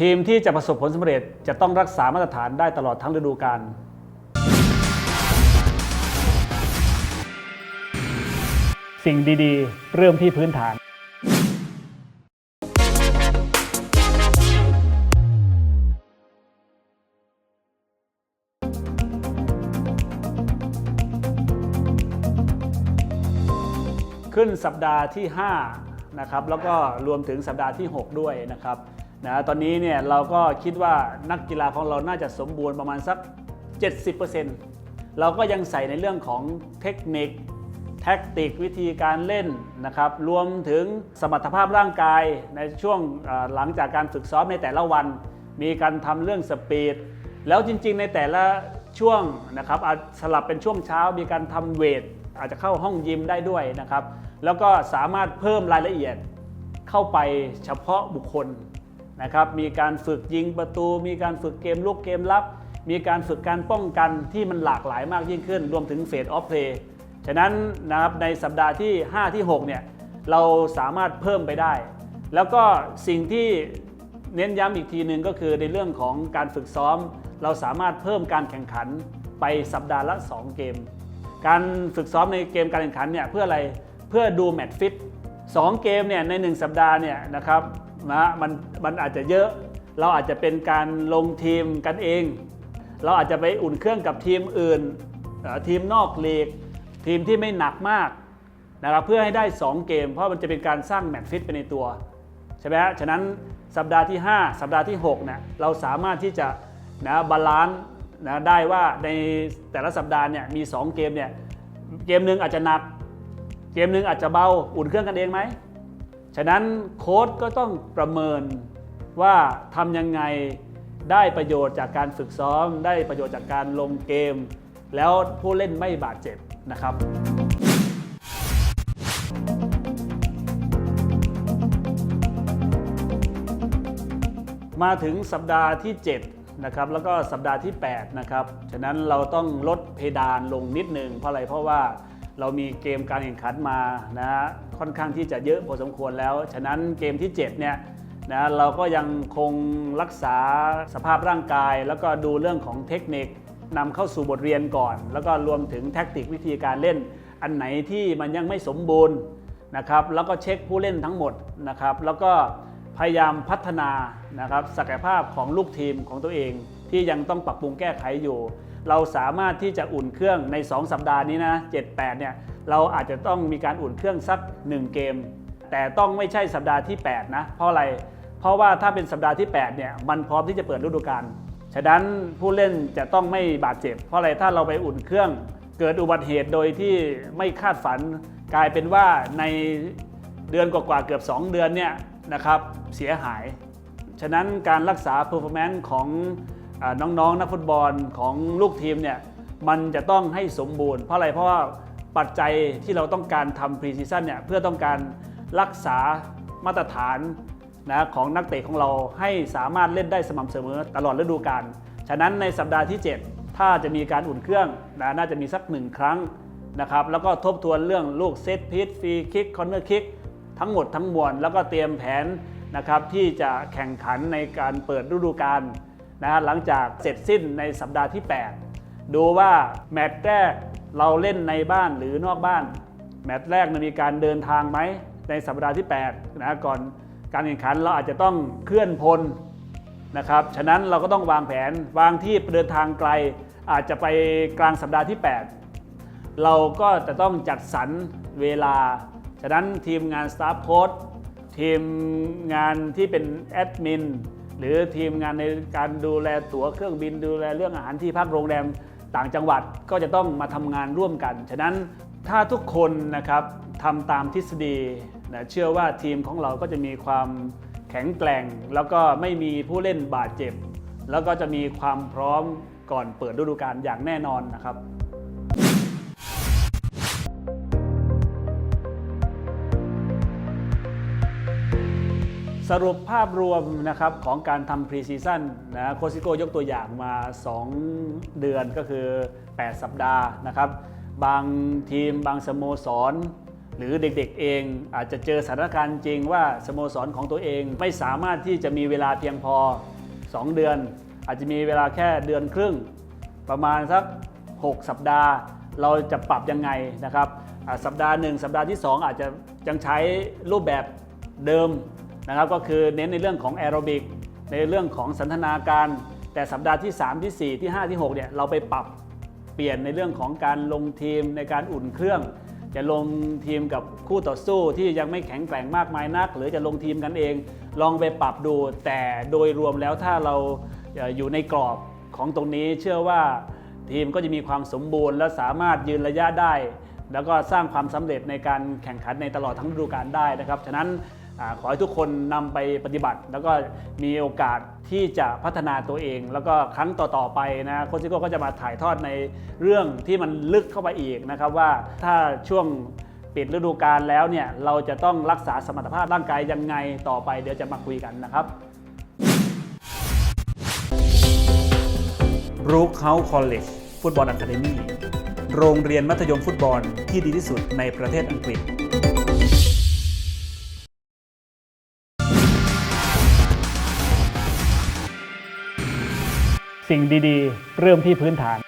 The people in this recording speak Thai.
ทีมที่จะประสบผลสำเร็จจะต้องรักษามาตรฐานได้ตลอดทั้งฤดูกาลสิ่งดีๆ เริ่มที่พื้นฐาน ขึ้นสัปดาห์ที่ 5 นะครับ แล้วก็รวมถึงสัปดาห์ที่ 6 ด้วยนะครับ นะตอนนี้เนี่ยเราก็คิดว่านักกีฬาของเราน่าจะสมบูรณ์ประมาณสัก 70%เราก็ยังใส่ในเรื่องของเทคนิคแท็กติกวิธีการเล่นนะครับรวมถึงสมรรถภาพร่างกายในช่วงหลังจากการฝึกซ้อมในแต่ละวัน มีการทำเรื่องสปีดแล้วจริงๆ ในแต่ละช่วงนะครับอาจสลับเป็นช่วงเช้ามีการทำเวท อาจจะเข้าห้องยิมได้ด้วยนะครับ แล้วก็สามารถเพิ่มรายละเอียดเข้าไปเฉพาะบุคคล นะครับมีการฝึกยิงประตู มีการฝึกเกมลุกเกมรับ มีการฝึกการป้องกันที่มันหลากหลายมากยิ่งขึ้น รวมถึงเฟสออฟเพลย์ฉะนั้นนะครับในสัปดาห์ที่ 5 ที่6เนี่ยเราสามารถเพิ่มไปได้ แล้วก็สิ่งที่เน้นย้ำอีกทีหนึ่งก็คือในเรื่องของการฝึกซ้อม เราสามารถเพิ่มการแข่งขันไปสัปดาห์ละ 2 เกม การฝึกซ้อมในเกมการแข่งขันเนี่ยเพื่ออะไรเพื่อดูแมตช์ฟิตสองเกมเนี่ยใน 1 สัปดาห์เนี่ยนะครับ นะมันมันอาจจะเยอะ เราอาจจะเป็นการลงทีมกันเอง เราอาจจะไปอุ่นเครื่องกับทีมอื่น ทีมนอกลีก ทีมที่ไม่หนักมากนะครับเพื่อให้ได้ 2 เกม เพราะมันจะเป็นการสร้างแมตช์ฟิตไปในตัวใช่ไหมฮะฉะนั้นสัปดาห์ที่ 5 สัปดาห์ที่6เนี่ยเราสามารถที่จะนะบาลานซ์นะได้ว่าในแต่ละสัปดาห์เนี่ยมี 2 เกมเนี่ยเกมหนึ่งอาจจะหนัก เกมหนึ่งอาจจะเบาอุ่นเครื่องกันเองไหม ฉะนั้นโค้ชก็ต้องประเมินว่าทำยังไงได้ประโยชน์จากการฝึกซ้อม ได้ประโยชน์จากการลงเกม แล้วผู้เล่นไม่บาดเจ็บนะครับมาถึงสัปดาห์ที่ 7 นะครับ แล้วก็สัปดาห์ที่ 8 นะครับ ฉะนั้นเราต้องลดเพดานลงนิดหนึ่งเพราะอะไรเพราะว่า เรามีเกมการแข่งขันมานะฮะค่อนข้างที่จะเยอะพอสมควรแล้ว ฉะนั้นเกมที่ 7 เนี่ยนะเราก็ยังคงรักษาสภาพร่างกาย แล้วก็ดูเรื่องของเทคนิคนำเข้าสู่บทเรียนก่อน แล้วก็รวมถึงแท็กติกวิธีการเล่น อันไหนที่มันยังไม่สมบูรณ์นะครับ แล้วก็เช็คผู้เล่นทั้งหมดนะครับ แล้วก็พยายามพัฒนานะครับศักยภาพของลูกทีมของตัวเองที่ยังต้องปรับปรุงแก้ไขอยู่ เราสามารถที่จะอุ่นเครื่องใน 2 สัปดาห์นี้นะ7-8เนี่ยเราอาจจะต้องมีการอุ่นเครื่องสัก 1 เกม แต่ต้องไม่ใช่สัปดาห์ที่ 8 นะ เพราะอะไร เพราะว่าถ้าเป็นสัปดาห์ที่ 8 เนี่ย มันพร้อมที่จะเปิดฤดูกาล ฉะนั้นผู้เล่นจะต้องไม่บาดเจ็บ เพราะอะไร ถ้าเราไปอุ่นเครื่อง เกิดอุบัติเหตุโดยที่ไม่คาดฝัน กลายเป็นว่าในเดือนกว่าๆเกือบ 2 เดือนเนี่ยนะครับ เสียหาย ฉะนั้นการรักษา performance ของ น้องๆ นักฟุตบอลของลูกทีมเนี่ยมันจะต้องให้สมบูรณ์เพราะอะไรเพราะว่าปัจจัยที่เราต้องการทำ pre season เนี่ยเพื่อต้องการรักษามาตรฐานนะของนักเตะของเราให้สามารถเล่นได้สม่ำเสมอตลอดฤดูกาลฉะนั้นในสัปดาห์ที่ 7 ถ้าจะมีการอุ่นเครื่องนะน่าจะมีสักหนึ่งครั้งนะครับแล้วก็ทบทวนเรื่องลูกเซตพีทฟรีคิกคอนเนอร์คิกทั้งหมดทั้งมวลแล้วก็เตรียมแผนนะครับที่จะแข่งขันในการเปิดฤดูกาล นะหลังจากเสร็จสิ้นในสัปดาห์ที่ 8 ดูว่าแมตช์แรกเราเล่นในบ้านหรือนอกบ้าน แมตช์แรกมีการเดินทางไหมในสัปดาห์ที่8นะก่อนการแข่งขันเราอาจจะต้องเคลื่อนพลนะครับฉะนั้นเราก็ต้องวางแผนวางที่เดินทางไกล อาจจะไปกลางสัปดาห์ที่ 8 เราก็จะต้องจัดสรรเวลา ฉะนั้นทีมงานสตาฟโค้ดทีมงานที่เป็นแอดมิน หรือทีมงานในการดูแลตั๋วเครื่องบินดูแลเรื่องอาหารที่พักโรงแรมต่างจังหวัดก็จะต้องมาทำงานร่วมกัน ฉะนั้นถ้าทุกคนนะครับทำตามทฤษฎีนะเชื่อว่าทีมของเราก็จะมีความแข็งแกร่ง แล้วก็ไม่มีผู้เล่นบาดเจ็บ แล้วก็จะมีความพร้อมก่อนเปิดฤดูกาลอย่างแน่นอนนะครับ สรุปภาพรวมนะครับของการทำพรีซีซั่นนะโคซิโก้ยกตัวอย่างมา 2 เดือนก็คือ 8 สัปดาห์นะครับ บางทีมบางสโมสร หรือเด็กๆเองอาจจะเจอสถานการณ์จริงว่าสโมสรของตัวเองไม่สามารถที่จะมีเวลาเพียงพอ 2 เดือน อาจจะมีเวลาแค่เดือนครึ่ง ประมาณสัก 6 สัปดาห์ เราจะปรับยังไงนะครับสัปดาห์หนึ่งสัปดาห์ที่ 2 อาจจะยังใช้รูปแบบเดิม นะครับก็คือเน้นในเรื่องของแอโรบิกในเรื่องของสันทนาการ แต่สัปดาห์ที่ 3 ที่ 4 ที่ 5 ที่6เนี่ยเราไปปรับเปลี่ยนในเรื่องของการลงทีมในการอุ่นเครื่อง จะลงทีมกับคู่ต่อสู้ที่ยังไม่แข็งแกร่งมากมายนัก หรือจะลงทีมกันเอง ลองไปปรับดู แต่โดยรวมแล้วถ้าเราอยู่ในกรอบของตรงนี้เชื่อว่าทีมก็จะมีความสมบูรณ์และสามารถยืนระยะได้ แล้วก็สร้างความสำเร็จในการแข่งขันในตลอดทั้งฤดูกาลได้นะครับฉะนั้น ขอให้ทุกคนนำไปปฏิบัติ แล้วก็มีโอกาสที่จะพัฒนาตัวเอง แล้วก็ครั้งต่อๆไปนะโคชซิโก้ก็จะมาถ่ายทอดในเรื่องที่มันลึกเข้าไปอีกนะครับว่าถ้าช่วงปิดฤดูกาลแล้วเนี่ยเราจะต้องรักษาสมรรถภาพร่างกายยังไงต่อไปเดี๋ยวจะมาคุยกันนะครับบรูคเฮาส์คอลเลจฟุตบอลอะคาเดมี่โรงเรียนมัธยมฟุตบอลที่ดีที่สุดในประเทศอังกฤษ สิ่งดี ๆ เริ่มที่พื้นฐาน